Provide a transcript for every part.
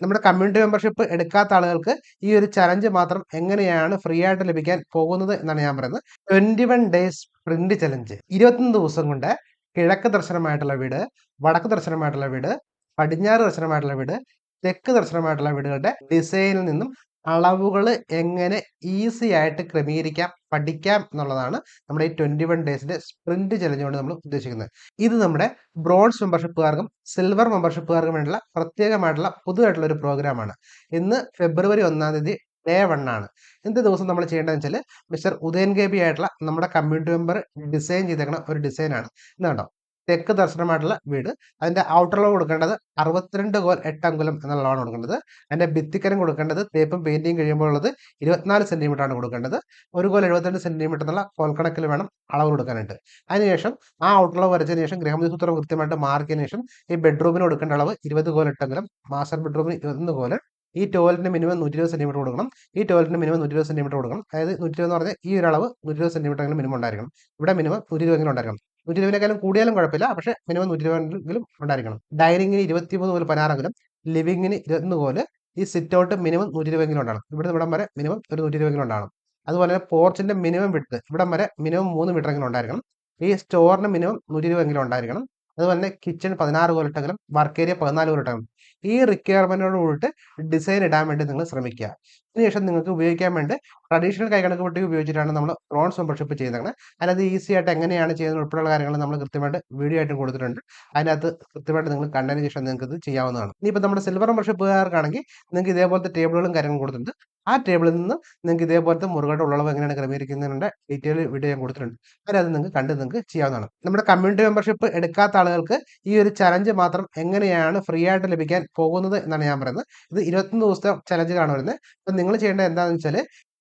നമ്മുടെ community membership എടുക്കാത്ത ആളുകൾക്ക് ഈ ഒരു ചലഞ്ച് മാത്രം എങ്ങനെയാണ് ഫ്രീ ആയിട്ട് ലഭിക്കാൻ പോകുന്നത് എന്നാണ് ഞാൻ പറയുന്നത്. Twenty one days print challenge ഇരുപത്തൊന്ന് ദിവസം കൊണ്ട് കിഴക്ക് ദർശനമായിട്ടുള്ള വീട് വടക്ക് ദർശനമായിട്ടുള്ള വീട് പടിഞ്ഞാറ് ദർശനമായിട്ടുള്ള വീട് തെക്ക് ദർശനമായിട്ടുള്ള വീടുകളുടെ ഡിസൈനിൽ നിന്നും അളവുകൾ എങ്ങനെ ഈസി ആയിട്ട് ക്രമീകരിക്കാം പഠിക്കാം എന്നുള്ളതാണ് നമ്മുടെ ഈ ട്വന്റി വൺ ഡേയ്സിന്റെ സ്പ്രിന്റ് ചലഞ്ച് കൊണ്ട് നമ്മൾ ഉദ്ദേശിക്കുന്നത്. ഇത് നമ്മുടെ ബ്രോൺസ് മെമ്പർഷിപ്പുകാർക്കും സിൽവർ മെമ്പർഷിപ്പുകാർക്കും വേണ്ടിയുള്ള പ്രത്യേകമായിട്ടുള്ള പുതുതായിട്ടുള്ള ഒരു പ്രോഗ്രാമാണ് ഇന്ന് ഫെബ്രുവരി ഒന്നാം തീയതി ഡേ വൺ ആണ്. എന്ത് ദിവസം നമ്മൾ ചെയ്യേണ്ടതെന്ന് വെച്ചാൽ മിസ്റ്റർ ഉദയൻ ഗേബി ആയിട്ടുള്ള നമ്മുടെ കമ്മ്യൂണിറ്റി മെമ്പർ ഡിസൈൻ ചെയ്തേക്കുന്ന ഒരു ഡിസൈനാണ് ഇതുണ്ടോ തെക്ക് ദർശനമായിട്ടുള്ള വീട്. അതിന്റെ ഔട്ടർ ലോ കൊടുക്കേണ്ടത് അറുപത്തിരണ്ട് കോൽ എട്ട് അങ്കുലം എന്നുള്ളതാണ് കൊടുക്കേണ്ടത്. അതിന്റെ ഭിത്തിക്കരം കൊടുക്കേണ്ടത് തേപ്പും പെയിന്റിങ് കഴിയുമ്പോൾ ഉള്ളത് ഇരുപത്തിനാല് സെന്റിമീറ്റർ ആണ് കൊടുക്കേണ്ടത്. ഒരു കോൽ എഴുപത്തിരണ്ട് സെന്റിമീറ്റർ എന്നുള്ള കോൽക്കണക്കിൽ വേണം അളവ് കൊടുക്കാനായിട്ട്. അതിനുശേഷം ആ ഔട്ടർ ലോ വരച്ചതിന് ശേഷം ഗൃഹമതി സൂത്രം കൃത്യമായിട്ട് മാർക്കിയതിനു ശേഷം ഈ ബെഡ്റൂമിന് കൊടുക്കേണ്ട അളവ് ഇരുപത് കോൽ എട്ടെങ്കിലും മാസ്റ്റർ ബെഡ്റൂമിന് ഇരുപത്തൊന്ന് കോൽ. ഈ ടോയ്ലറ്റിന് മിനിമം നൂറ്റി ഇരുപത് സെന്റിമീറ്റർ കൊടുക്കണം. ഈ ടോയ്ലറ്റിന് മിനിമം നൂറ്റി ഇരുപത് സെന്റിമീറ്റർ കൊടുക്കണം. അതായത് നൂറ്റി ഇരുപത് എന്ന് പറഞ്ഞാൽ ഈ ഒരു അളവ് നൂറ്റി ഇരുപത് സെന്റിമീറ്റർ എങ്കിലും മിനിമം ഉണ്ടായിരിക്കണം. ഇവിടെ മിനിമം നൂറ്റി ഇരുപത് എങ്കിലും ഉണ്ടായിരിക്കണം. നൂറ്റി ഇരുപതിനേക്കാളും കൂടിയാലും കുഴപ്പമില്ല. പക്ഷേ മിനിമം നൂറ്റി ഇരുപതെങ്കിലും ഉണ്ടായിരിക്കണം. ഡൈനിങ്ങിന് ഇരുപത്തി മൂന്ന് മുതൽ പതിനാറെങ്കിലും ലിവിങ്ങിന് ഇരുപത്തൊന്ന് പോലെ ഈ സിറ്റ് ഔട്ട് മിനിമം നൂറ്റി ഇരുപതെങ്കിലും ഉണ്ടാകണം. ഇവിടെ ഇവിടം വരെ മിനിമം ഒരു നൂറ്റി ഇരുപതെങ്കിലും ഉണ്ടാകണം. അതുപോലെ തന്നെ പോർച്ചിന്റെ മിനിമം വിട്ട് ഇവിടം വരെ മിനിമം മൂന്ന് മീറ്റർ എങ്കിലും ഉണ്ടായിരിക്കണം. ഈ സ്റ്റോറിന് മിനിമം നൂറ്റി ഇരുപതെങ്കിലും ഉണ്ടായിരിക്കണം. അതുപോലെ തന്നെ കിച്ചൺ പതിനാറ് കോലിട്ടെങ്കിലും വർക്ക് ഏരിയ പതിനാല് കോലിട്ടെങ്കിലും ഈ റിക്വയർമെന്റിനോട് കൂടിയിട്ട് ഡിസൈൻ ഇടാൻ വേണ്ടി നിങ്ങൾ ശ്രമിക്കുക. അതിനുശേഷം നിങ്ങൾക്ക് ഉപയോഗിക്കാൻ വേണ്ടി ട്രഡീഷണൽ കൈകണക്ക് പൊട്ടി ഉപയോഗിച്ചിട്ടാണ് നമ്മൾ പ്രോൺസ് മെമ്പർഷിപ്പ് ചെയ്യുന്നത്. അതിനകത്ത് ഈസി ആയിട്ട് എങ്ങനെയാണ് ചെയ്യുന്നത് ഉൾപ്പെടെയുള്ള കാര്യങ്ങൾ നമ്മൾ കൃത്യമായിട്ട് വീഡിയോ ആയിട്ട് കൊടുത്തിട്ടുണ്ട്. അതിനകത്ത് കൃത്യമായിട്ട് നിങ്ങൾ കണ്ടതിന് ശേഷം നിങ്ങൾക്ക് ഇത് ചെയ്യാവുന്നതാണ്. ഇനിയിപ്പോൾ നമ്മുടെ സിൽവർ മെമ്പർഷിപ്പുകാർക്കാണെങ്കിൽ നിങ്ങൾക്ക് ഇതേപോലത്തെ ടേബിളുകളും കാര്യങ്ങളും കൊടുത്തിട്ടുണ്ട്. ആ ടേബിളിൽ നിന്ന് നിങ്ങൾക്ക് ഇതേപോലത്തെ മുറുകളുടെ ഉള്ളളവ് എങ്ങനെയാണ് ക്രമീകരിക്കുന്നതിന്റെ ഡീറ്റെയിൽ വീഡിയോ ഞാൻ കൊടുത്തിട്ടുണ്ട്. അവരത് നിങ്ങൾക്ക് കണ്ട് നിങ്ങൾക്ക് ചെയ്യാവുന്നതാണ്. നമ്മുടെ കമ്മ്യൂണിറ്റി മെമ്പർഷിപ്പ് എടുക്കാത്ത ആളുകൾക്ക് ഈ ഒരു ചലഞ്ച് മാത്രം എങ്ങനെയാണ് ഫ്രീ ആയിട്ട് ലഭിക്കാൻ പോകുന്നത് എന്നാണ് ഞാൻ പറയുന്നത്. ഇത് ഇരുപത്തൊന്ന് ദിവസത്തെ ചലഞ്ച് കാണും വരുന്നത്. അപ്പം നിങ്ങൾ ചെയ്യേണ്ടത് എന്താണെന്ന് വെച്ചാൽ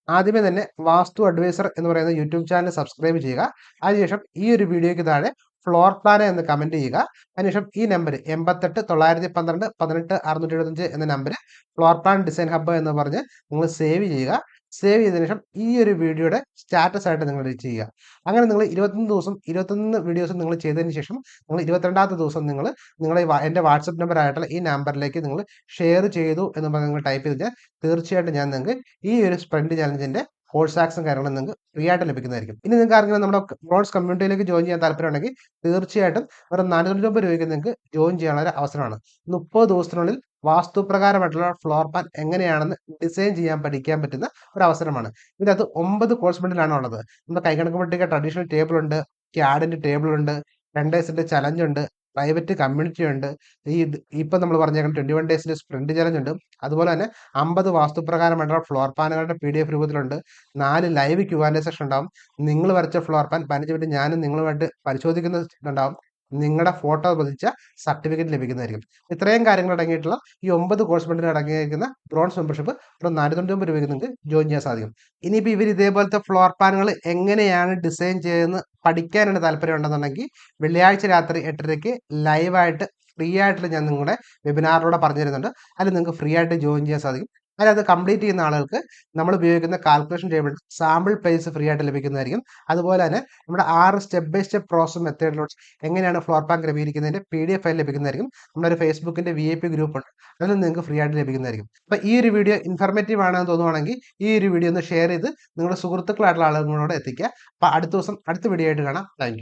ആദ്യമേ തന്നെ വാസ്തു അഡ്വൈസർ എന്ന് പറയുന്ന യൂട്യൂബ് ചാനൽ സബ്സ്ക്രൈബ് ചെയ്യുക. അതിനുശേഷം ഈ ഒരു വീഡിയോയ്ക്ക് താഴെ ഫ്ലോർ പ്ലാൻ എന്ന് കമന്റ് ചെയ്യുക. അതിനുശേഷം ഈ നമ്പർ എൺപത്തെട്ട് തൊള്ളായിരത്തി പന്ത്രണ്ട് പതിനെട്ട് അറുന്നൂറ്റി എഴുപത്തഞ്ച് എന്ന number floor plan design hub എന്ന് പറഞ്ഞ് നിങ്ങൾ സേവ് ചെയ്യുക. സേവ് ചെയ്തതിനു ശേഷം ഈ ഒരു വീഡിയോയുടെ സ്റ്റാറ്റസ് ആയിട്ട് നിങ്ങൾ ചെയ്യുക. അങ്ങനെ നിങ്ങൾ ഇരുപത്തൊന്ന് ദിവസം ഇരുപത്തൊന്ന് വീഡിയോസ് നിങ്ങൾ ചെയ്തതിന് ശേഷം നിങ്ങൾ ഇരുപത്തിരണ്ടാമത്തെ ദിവസം നിങ്ങൾ നിങ്ങളെ എന്റെ വാട്സപ്പ് നമ്പർ ആയിട്ടുള്ള ഈ നമ്പറിലേക്ക് നിങ്ങൾ ഷെയർ ചെയ്തു എന്ന് പറഞ്ഞ് നിങ്ങൾ ടൈപ്പ് ചെയ്ത് തീർച്ചയായിട്ടും ഞാൻ നിങ്ങൾക്ക് ഈ ഒരു സ്പ്രെൻഡ് ചാലഞ്ചിന്റെ കോഴ്സ് ആക്സും കാര്യങ്ങളും നിങ്ങൾക്ക് ഫ്രീ ആയിട്ട് ലഭിക്കുന്നതായിരിക്കും. ഇനി നിങ്ങൾക്ക് ആരെങ്കിലും നമ്മുടെ ബ്രോൺസ് കമ്മ്യൂണിറ്റിയിലേക്ക് ജോയിൻ ചെയ്യാൻ താല്പര്യമുണ്ടെങ്കിൽ തീർച്ചയായിട്ടും ഒരു രൂപ രൂപയ്ക്ക് നിങ്ങൾക്ക് ജോയിൻ ചെയ്യാനുള്ള ഒരു അവസരമാണ്. മുപ്പത് ദിവസത്തിനുള്ളിൽ വാസ്തുപ്രകാരമായിട്ടുള്ള ഫ്ലോർ പ്ലാൻ എങ്ങനെയാണെന്ന് ഡിസൈൻ ചെയ്യാൻ പഠിക്കാൻ പറ്റുന്ന ഒരു അവസരമാണ്. ഇതിനകത്ത് ഒമ്പത് കോഴ്സ് ബണ്ടിലാണ് ഉള്ളത്. നമ്മുടെ കൈകണക്ക് പട്ടിക ട്രഡീഷണൽ ടേബിൾ ഉണ്ട് ക്യാഡിന്റെ ടേബിൾ ഉണ്ട് രണ്ടേഴ്സിന്റെ ചലഞ്ച് ഉണ്ട് പ്രൈവറ്റ് കമ്മ്യൂണിറ്റി ഉണ്ട്. ഈ ഇപ്പം നമ്മൾ പറഞ്ഞേക്കുന്ന ട്വന്റി വൺ ഡേയ്സിന്റെ സ്പ്രിന്റ് ചലഞ്ച് ഉണ്ട്. അതുപോലെ തന്നെ അമ്പത് വാസ്തുപ്രകാരമായിട്ടുള്ള ഫ്ലോർ പാനുകളുടെ പി ഡി എഫ് രൂപത്തിലുണ്ട്. നാല് ലൈവ് ക്യൂ ആൻഡ് സെഷൻ ഉണ്ടാവും. നിങ്ങൾ വരച്ച ഫ്ലോർ പ്ലാൻ പതിനഞ്ച് മിനിറ്റ് ഞാനും നിങ്ങളുമായിട്ട് പരിശോധിക്കുന്നുണ്ടാവും നിങ്ങളുടെ ഫോട്ടോ പതിച്ച സർട്ടിഫിക്കറ്റ് ലഭിക്കുന്നതായിരിക്കും. ഇത്രയും കാര്യങ്ങൾ അടങ്ങിയിട്ടുള്ള ഈ ഒമ്പത് കോഴ്സ് ബണ്ടിൽ അടങ്ങിയിരിക്കുന്ന ബ്രോൺസ് മെമ്പർഷിപ്പ് ഒരു നാനൂറ്റൊമ്പത് രൂപയ്ക്ക് നിങ്ങൾക്ക് ജോയിൻ ചെയ്യാൻ സാധിക്കും. ഇനിയിപ്പോൾ ഇവർ ഇതേപോലത്തെ ഫ്ലോർ പ്ലാനുകൾ എങ്ങനെയാണ് ഡിസൈൻ ചെയ്യുന്നത് പഠിക്കാനാണ് താല്പര്യം ഉണ്ടെന്നുണ്ടെങ്കിൽ വെള്ളിയാഴ്ച രാത്രി എട്ടരയ്ക്ക് ലൈവായിട്ട് ഫ്രീ ആയിട്ട് ഞാൻ നിങ്ങളുടെ വെബിനാറിലൂടെ പറഞ്ഞു തരുന്നുണ്ട് അതിൽ നിങ്ങൾക്ക് ഫ്രീ ആയിട്ട് ജോയിൻ ചെയ്യാൻ സാധിക്കും. അതിനകത്ത് കംപ്ലീറ്റ് ചെയ്യുന്ന ആളുകൾക്ക് നമ്മൾ ഉപയോഗിക്കുന്ന calculation table sample price free ആയിട്ട് ലഭിക്കുന്നതായിരിക്കും. അതുപോലെ തന്നെ നമ്മുടെ ആറ് സ്റ്റെപ്പ് ബൈ സ്റ്റെപ്പ് പ്രോസസ് മെത്തേഡിലോട്ട് എങ്ങനെയാണ് ഫ്ലോർ പ്ലാൻ ക്രമീകരിക്കുന്നതിന്റെ പി ഡി എഫ് ഫയൽ ലഭിക്കുന്നതായിരിക്കും. നമ്മുടെ ഒരു ഫേസ്ബുക്കിന്റെ വി ഐ പി ഗ്രൂപ്പ് ഉണ്ട്. അതിൽ നിങ്ങൾക്ക് ഫ്രീ ആയിട്ട് ലഭിക്കുന്നതായിരിക്കും. അപ്പോൾ ഈ ഒരു വീഡിയോ ഇൻഫർമേറ്റീവ് ആണെന്ന് തോന്നുവാണെങ്കിൽ ഈ ഒരു വീഡിയോ ഒന്ന് ഷെയർ ചെയ്ത് നിങ്ങളുടെ സുഹൃത്തുക്കളായിട്ടുള്ള ആളുകളോട് എത്തിക്കുക. അപ്പോൾ അടുത്ത ദിവസം അടുത്ത വീഡിയോ ആയിട്ട് കാണാം. താങ്ക്